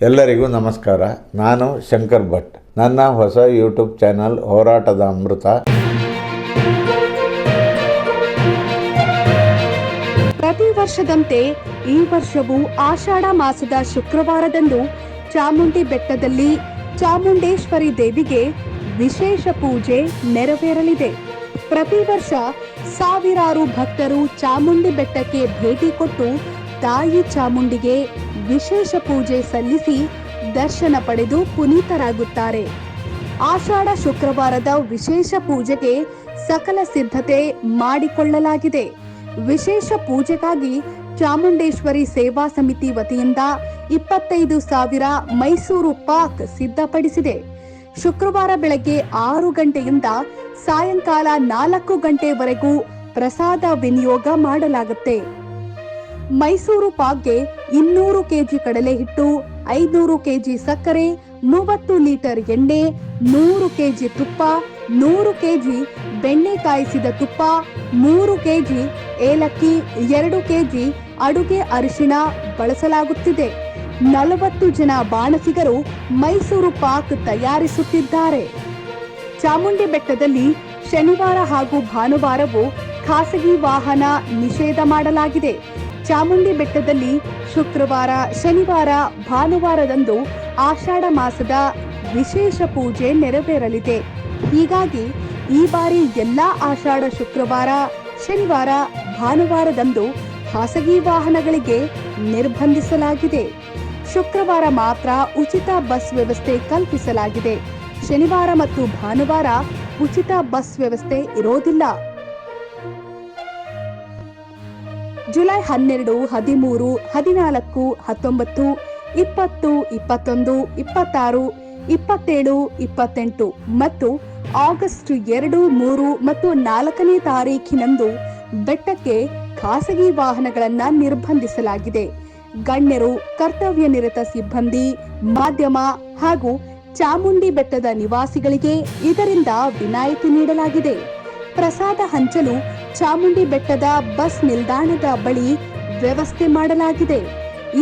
ಎಲ್ಲರಿಗೂ ನಮಸ್ಕಾರ. ನಾನು ಶಂಕರ್ ಭಟ್. ನನ್ನ ಹೊಸ ಯೂಟ್ಯೂಬ್ ಚಾನಲ್ ಹೋರಾಟದ ಅಮೃತ. ಪ್ರತಿ ವರ್ಷದಂತೆ ಈ ವರ್ಷವೂ ಆಷಾಢ ಮಾಸದ ಶುಕ್ರವಾರದಂದು ಚಾಮುಂಡಿ ಬೆಟ್ಟದಲ್ಲಿ ಚಾಮುಂಡೇಶ್ವರಿ ದೇವಿಗೆ ವಿಶೇಷ ಪೂಜೆ ನೆರವೇರಲಿದೆ. ಪ್ರತಿ ವರ್ಷ ಸಾವಿರಾರು ಭಕ್ತರು ಚಾಮುಂಡಿ ಬೆಟ್ಟಕ್ಕೆ ಭೇಟಿ ಕೊಟ್ಟು ತಾಯಿ ಚಾಮುಂಡಿಗೆ ವಿಶೇಷ ಪೂಜೆ ಸಲ್ಲಿಸಿ ದರ್ಶನ ಪಡೆದು ಪುನೀತರಾಗುತ್ತಾರೆ. ಆಷಾಢ ಶುಕ್ರವಾರದ ವಿಶೇಷ ಪೂಜೆಗೆ ಸಕಲ ಸಿದ್ಧತೆ ಮಾಡಿಕೊಳ್ಳಲಾಗಿದೆ. ವಿಶೇಷ ಪೂಜೆಗಾಗಿ ಚಾಮುಂಡೇಶ್ವರಿ ಸೇವಾ ಸಮಿತಿ ವತಿಯಿಂದ ಇಪ್ಪತ್ತೈದು ಸಾವಿರ ಮೈಸೂರು ಪಾಕ್ ಸಿದ್ಧಪಡಿಸಿದೆ. ಶುಕ್ರವಾರ ಬೆಳಗ್ಗೆ ಆರು ಗಂಟೆಯಿಂದ ಸಾಯಂಕಾಲ ನಾಲ್ಕು ಗಂಟೆವರೆಗೂ ಪ್ರಸಾದ ವಿನಿಯೋಗ ಮಾಡಲಾಗುತ್ತೆ. ಮೈಸೂರು ಪಾಕ್ಗೆ ಇನ್ನೂರು ಕೆಜಿ ಕಡಲೆ ಹಿಟ್ಟು, ಐನೂರು ಕೆಜಿ ಸಕ್ಕರೆ, ಮೂವತ್ತು ಲೀಟರ್ ಎಣ್ಣೆ, ನೂರು ಕೆಜಿ ತುಪ್ಪ, ನೂರು ಕೆಜಿ ಬೆಣ್ಣೆ ಕಾಯಿಸಿದ ತುಪ್ಪ, ಮೂರು ಕೆಜಿ ಏಲಕ್ಕಿ, ಎರಡು ಕೆಜಿ ಅಡುಗೆ ಅರಿಶಿಣ ಬಳಸಲಾಗುತ್ತಿದೆ. ನಲವತ್ತು ಜನ ಬಾಣಸಿಗರು ಮೈಸೂರು ಪಾಕ್ ತಯಾರಿಸುತ್ತಿದ್ದಾರೆ. ಚಾಮುಂಡಿ ಬೆಟ್ಟದಲ್ಲಿ ಶನಿವಾರ ಹಾಗೂ ಭಾನುವಾರವೂ ಖಾಸಗಿ ವಾಹನ ನಿಷೇಧ ಮಾಡಲಾಗಿದೆ. ಚಾಮುಂಡಿ ಬೆಟ್ಟದಲ್ಲಿ ಶುಕ್ರವಾರ, ಶನಿವಾರ, ಭಾನುವಾರದಂದು ಆಷಾಢ ಮಾಸದ ವಿಶೇಷ ಪೂಜೆ ನೆರವೇರಲಿದೆ. ಹೀಗಾಗಿ ಈ ಬಾರಿ ಎಲ್ಲಾ ಆಷಾಢ ಶುಕ್ರವಾರ, ಶನಿವಾರ, ಭಾನುವಾರದಂದು ಖಾಸಗಿ ವಾಹನಗಳಿಗೆ ನಿರ್ಬಂಧಿಸಲಾಗಿದೆ. ಶುಕ್ರವಾರ ಮಾತ್ರ ಉಚಿತ ಬಸ್ ವ್ಯವಸ್ಥೆ ಕಲ್ಪಿಸಲಾಗಿದೆ. ಶನಿವಾರ ಮತ್ತು ಭಾನುವಾರ ಉಚಿತ ಬಸ್ ವ್ಯವಸ್ಥೆ ಇರೋದಿಲ್ಲ. ಜುಲೈ ಹನ್ನೆರಡು, ಹದಿಮೂರು, ಹದಿನಾಲ್ಕು, ಹತ್ತೊಂಬತ್ತು, ಇಪ್ಪತ್ತು, ಇಪ್ಪತ್ತೊಂದು, ಇಪ್ಪತ್ತಾರು, ಇಪ್ಪತ್ತೇಳು, ಇಪ್ಪತ್ತೆಂಟು ಮತ್ತು ಆಗಸ್ಟ್ ಎರಡು, ಮೂರು ಮತ್ತು ನಾಲ್ಕನೇ ತಾರೀಖಿನಂದು ಬೆಟ್ಟಕ್ಕೆ ಖಾಸಗಿ ವಾಹನಗಳನ್ನ ನಿರ್ಬಂಧಿಸಲಾಗಿದೆ. ಗಣ್ಯರು, ಕರ್ತವ್ಯ ನಿರತ ಸಿಬ್ಬಂದಿ, ಮಾಧ್ಯಮ ಹಾಗೂ ಚಾಮುಂಡಿ ಬೆಟ್ಟದ ನಿವಾಸಿಗಳಿಗೆ ಇದರಿಂದ ವಿನಾಯಿತಿ ನೀಡಲಾಗಿದೆ. ಪ್ರಸಾದ ಹಂಚಲು ಚಾಮುಂಡಿ ಬೆಟ್ಟದ ಬಸ್ ನಿಲ್ದಾಣದ ಬಳಿ ವ್ಯವಸ್ಥೆ ಮಾಡಲಾಗಿದೆ.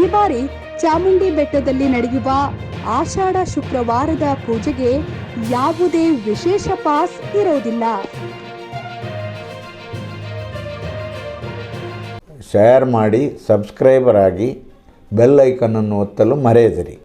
ಈ ಬಾರಿ ಚಾಮುಂಡಿ ಬೆಟ್ಟದಲ್ಲಿ ನಡೆಯುವ ಆಷಾಢ ಶುಕ್ರವಾರದ ಪೂಜೆಗೆ ಯಾವುದೇ ವಿಶೇಷ ಪಾಸ್ ಇರೋದಿಲ್ಲ. ಶೇರ್ ಮಾಡಿ ಸಬ್ಸ್ಕ್ರೈಬರ್ ಆಗಿ ಬೆಲ್ ಐಕನನ್ನು ಒತ್ತಲು ಮರೆಯದಿರಿ.